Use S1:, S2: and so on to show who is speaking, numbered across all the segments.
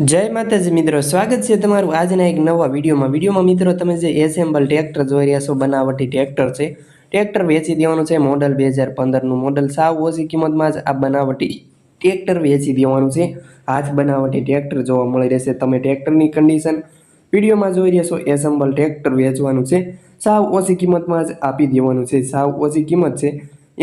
S1: જય માતાજી મિત્રો, સ્વાગત છે તમારું આજના એક નવા વિડીયોમાં. વિડીયોમાં મિત્રો, તમે જે એસેમ્બલ ટ્રેક્ટર જોઈ રહ્યા છો, બનાવટી ટ્રેક્ટર છે. ટ્રેક્ટર વેચી દેવાનું છે મોડલ બે હજાર પંદરનું મોડલ સાવ ઓછી કિંમતમાં જ આ બનાવટી ટ્રેક્ટર વેચી દેવાનું છે. આ જ બનાવટી ટ્રેક્ટર જોવા મળી રહેશે તમે ટ્રેક્ટરની કન્ડિશન વિડીયોમાં જોઈ રહ્યા છો એસેમ્બલ ટ્રેક્ટર વેચવાનું છે. સાવ ઓછી કિંમતમાં જ આપી દેવાનું છે. સાવ ઓછી કિંમત છે.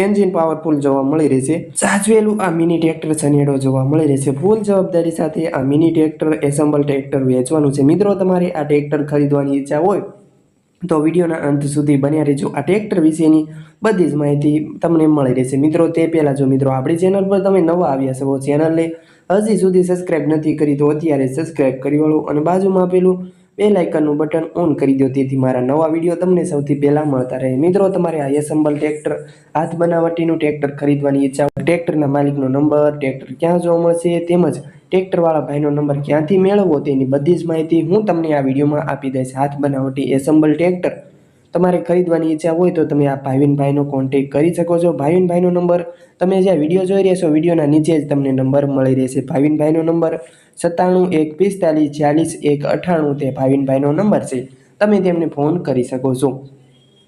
S1: એન્જિન પાવરફુલ જોવા મળી રહેશે. સાચવેલું આ મિની ટ્રેક્ટર છનેડો જોવા મળી રહેશે. ફૂલ જવાબદારી સાથે આ મિની ટ્રેક્ટર એસેમ્બલ ટ્રેક્ટર વેચવાનું છે. મિત્રો, તમારે આ ટ્રેક્ટર ખરીદવાની ઈચ્છા હોય તો વિડીયોના અંત સુધી બન્યા રહેજો. આ ટ્રેક્ટર વિશેની બધી જ માહિતી તમને મળી રહેશે. મિત્રો, તે પહેલાં જો મિત્રો આપણી ચેનલ પર તમે નવા આવ્યા છો, ચેનલને હજી સુધી સબસ્ક્રાઈબ નથી કરી તો અત્યારે સબસ્ક્રાઈબ કરી વાળો અને બાજુમાં આપેલું બે લાઇકનનું બટન ઓન કરી દો તેથી મારા નવા વીડિયો તમને સૌથી પહેલાં મળતા રહે. મિત્રો, તમારે આ એસેમ્બલ ટ્રેક્ટર હાથ બનાવટીનું ટ્રેક્ટર ખરીદવાની ઈચ્છા ટ્રેક્ટરના માલિકનો નંબર ટ્રેક્ટર ક્યાં જોવા મળશે, તેમજ ટ્રેક્ટરવાળા ભાઈનો નંબર ક્યાંથી મેળવવો, તેની બધી જ માહિતી હું તમને આ વિડીયોમાં આપી દઈશ. હાથ બનાવટી એસેમ્બલ ટ્રેક્ટર તમારે ખરીદવાની ઈચ્છા હોય તો તમે આ ભાવિનભાઈનો કોન્ટેક કરી શકો છો. ભાવિનભાઈનો નંબર તમે જ્યાં વીડિયો જોઈ રહ્યા છો, વિડીયોના નીચે જ તમને નંબર મળી રહેશે. ભાવિનભાઈનો નંબર સત્તાણું એક પિસ્તાલીસ ચાલીસ એક અઠ્ઠાણું તે ભાવિનભાઈનો નંબર છે. તમે તેમને ફોન કરી શકો છો.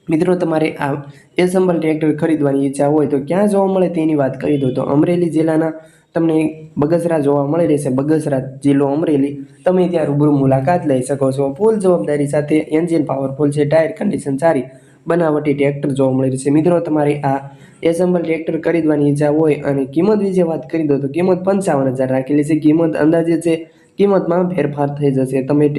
S1: મિત્રો, તમારે આ એસેમ્બલ ટ્રેક્ટર ખરીદવાની ઈચ્છા હોય તો ક્યાં જોવા મળે તેની વાત કરી દો તો અમરેલી જિલ્લાના તમને બગસરા જોવા મળી રહેશે. બગસરા જિલ્લો અમરેલી. તમે ત્યાં રૂબરૂ મુલાકાત લઈ શકો છો. ફૂલ જવાબદારી સાથે એન્જિન પાવરફુલ છે. ટાયર કન્ડિશન સારી. બનાવટી ટ્રેક્ટર જોવા મળી રહેશે. મિત્રો, તમારે આ એસેમ્બલ ટ્રેક્ટર ખરીદવાની ઈચ્છા હોય અને કિંમત વિશે વાત કરી દો તો કિંમત પંચાવન હજાર રાખેલી છે. કિંમત અંદાજે છે. કિંમતમાં ફેરફાર થઈ જશે. તમે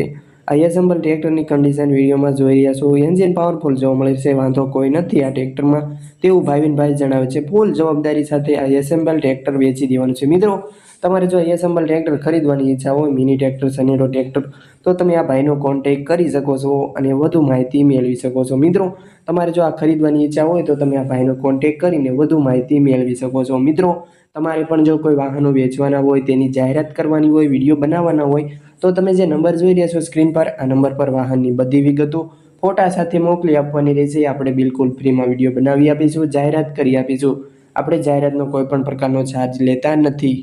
S1: તે આ એસેમ્બલ ટ્રેક્ટરની કન્ડિશન વિડીયોમાં જોઈ રહ્યા છો. એન્જિન પાવરફુલ જોવા મળે છે, વાંધો કોઈ નથી. આ ટ્રેક્ટરમાં તેવું ભાવિનભાઈ જણાવે છે, ફૂલ જવાબદારી સાથે આઈએસએમ્બલ ટ્રેક્ટર વેચી દેવાનું છે. મિત્રો, તમારે જો આઈએસએમ્બલ ટ્રેક્ટર ખરીદવાની ઈચ્છા હોય, મિની ટ્રેક્ટર સનેડો ટ્રેક્ટર તો તમે આ ભાઈનો કોન્ટેક કરી શકો છો અને વધુ માહિતી મેળવી શકો છો. મિત્રો, તમારે જો આ ખરીદવાની ઈચ્છા હોય, તો તમે આ ભાઈનો કોન્ટેક કરીને વધુ માહિતી મેળવી શકો છો. મિત્રો, તમારે પણ જો કોઈ વાહનો વેચવાના હોય, તેની જાહેરાત કરવાની હોય, વીડિયો બનાવવાના હોય તો તમે જે નંબર જોઈ રહ્યા છો સ્ક્રીન પર, આ નંબર પર વાહનની બધી વિગતો ફોટા સાથે મોકલી આપવાની રહેશે. આપણે બિલકુલ ફ્રીમાં વીડિયો બનાવી આપીશું, જાહેરાત કરી આપીશું. આપણે જાહેરાતનો કોઈ પણ પ્રકારનો ચાર્જ લેતા નથી.